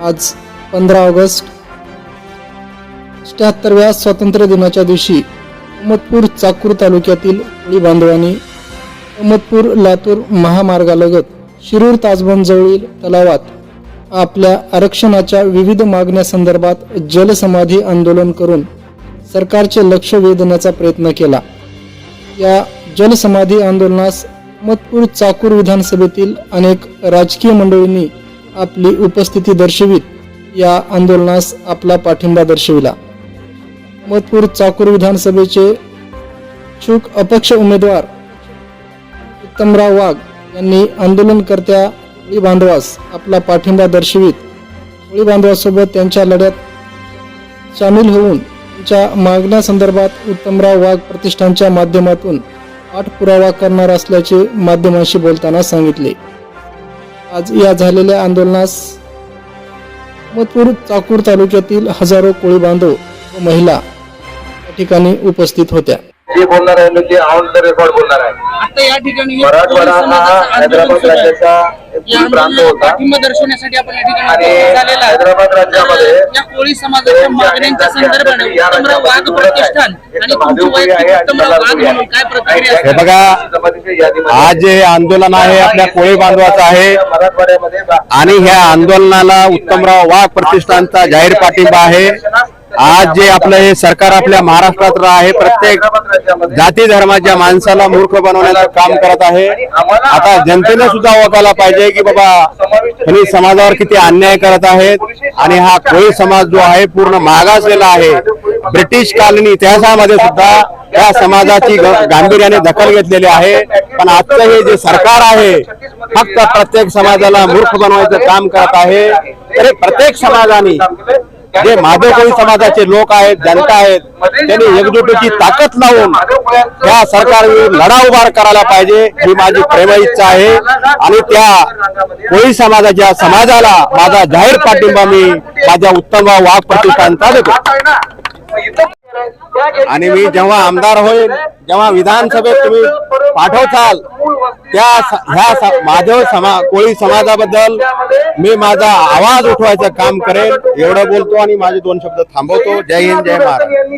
आज पंधरा ऑगस्ट शहात्तरव्या स्वातंत्र्य दिनाच्या दिवशी अहमदपूर चाकूर तालुक्यातील कोळी बांधवांनी अहमदपूर लातूर महामार्गालगत शिरूर ताजबंदजवळील तलावात आपल्या आरक्षणाच्या विविध मागण्यासंदर्भात जलसमाधी आंदोलन करून सरकारचे लक्ष वेधण्याचा प्रयत्न केला. या जलसमाधी आंदोलनास अहमदपूर चाकूर विधानसभेतील अनेक राजकीय मंडळींनी आपली उपस्थिती दर्शवित. या आंदोलनास आपला पाठिंबा दर्शविला. अहमदपूर चाकूर विधानसभेचे चूक अपक्ष उमेदवार उत्तमराव वाघ यांनी आंदोलनकर्त्या होळी बांधवास आपला पाठिंबा दर्शवित. होळी बांधवासोबत त्यांच्या लढ्यात सामील होऊन त्यांच्या मागण्यासंदर्भात उत्तमराव वाघ प्रतिष्ठानच्या माध्यमातून पाठपुरावा करणार असल्याचे माध्यमांशी बोलताना सांगितले. आज या झालेल्या आंदोलनास अहमदपूर चाकूर तालुक्यातील हजारो कोळी बांधव व महिला या ठिकाणी उपस्थित होत्या जे बोलणार आहे मी ते ऑन द रेकॉर्ड बोलणार आहे आता या ठिकाणी मराठवाडा हा हैदराबाद. राज्याचा प्रांत होता पाठिंबा दर्शवण्यासाठी आपण या ठिकाणी आणि उपस्थित झालेला आहे. हैदराबाद राज्यामध्ये या कोळी समाजाच्या मागण्यांच्या उत्तमराव वाघ प्रतिष्ठान आणि तुमची वैयक्तिक उत्तमराव वाघ म्हणून काय प्रतिक्रिया हे? बघा आज जे आंदोलन आहे आपल्या कोळी बांधवाचं आहे मराठवाड्यामध्ये आणि ह्या आंदोलनाला उत्तमराव वाघ प्रतिष्ठानचा जाहीर पाठिंबा आहे आज जे आपलं हे सरकार आपल्या महाराष्ट्रात आहे प्रत्येक जाती धर्माच्या माणसाला मूर्ख बनवण्याचं काम करत आहे. आता जनतेने सुद्धा ओळखायला पाहिजे की बाबा खनी समाजावर किती अन्याय करत आहेत आणि हा कोळी समाज जो आहे पूर्ण मागासलेला आहे. ब्रिटिश कालीन इतिहासामध्ये सुद्धा या समाजाची गांभीर्याने दखल घेतलेली आहे. पण आजचं हे जे सरकार आहे फक्त प्रत्येक समाजाला मूर्ख बनवायचं काम करत आहे. तरी प्रत्येक समाजाने जे माधव कोळी समाजाचे लोक आहेत जनता आहेत त्यांनी एकजुटीची ताकद लावून या सरकारविरुद्ध लढा उभार करायला पाहिजे ही माझी प्रेम इच्छा आहे आणि त्या कोळी समाजाच्या समाजाला माझा जाहीर पाठिंबा मी माझ्या उत्तमराव वाघ प्रतिष्ठानचा देतो आणि मी जेव्हा आमदार होईल जेव्हा विधानसभेत तुम्ही पाठवचाल त्या ह्या स- माधव समा कोळी समाजाबद्दल मी माझा आवाज उठवायचं काम करेन एवढं बोलतो आणि माझे दोन शब्द थांबवतो. जय हिंद जय महाराज